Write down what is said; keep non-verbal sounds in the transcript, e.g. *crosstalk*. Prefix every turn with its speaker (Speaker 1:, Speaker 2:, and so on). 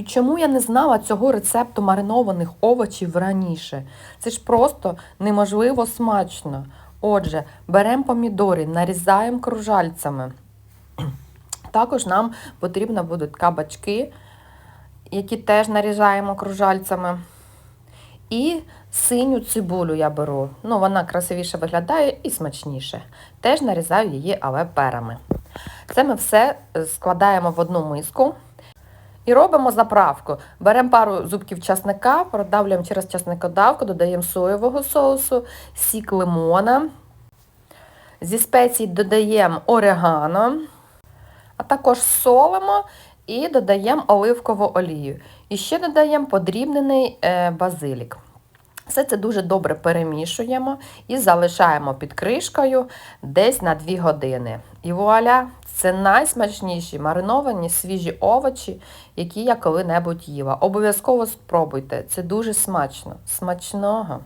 Speaker 1: І чому я не знала цього рецепту маринованих овочів раніше? Це ж просто неможливо смачно. Отже, беремо помідори, нарізаємо кружальцями. *clears throat* Також нам потрібно будуть кабачки, які теж нарізаємо кружальцями. І синю цибулю я беру. Ну, вона красивіше виглядає і смачніше. Теж нарізаю її, але перами. Це ми все складаємо в одну миску. І робимо заправку. Беремо пару зубків часника, продавлюємо через часникодавку, додаємо соєвого соусу, сік лимона. Зі спецій додаємо орегано, а також солимо і додаємо оливкову олію. І ще додаємо подрібнений е, базилік. Все це дуже добре перемішуємо і залишаємо під кришкою десь на 2 години. І вуаля, це найсмачніші мариновані свіжі овочі, які я коли-небудь їла. Обов'язково спробуйте, це дуже смачно. Смачного!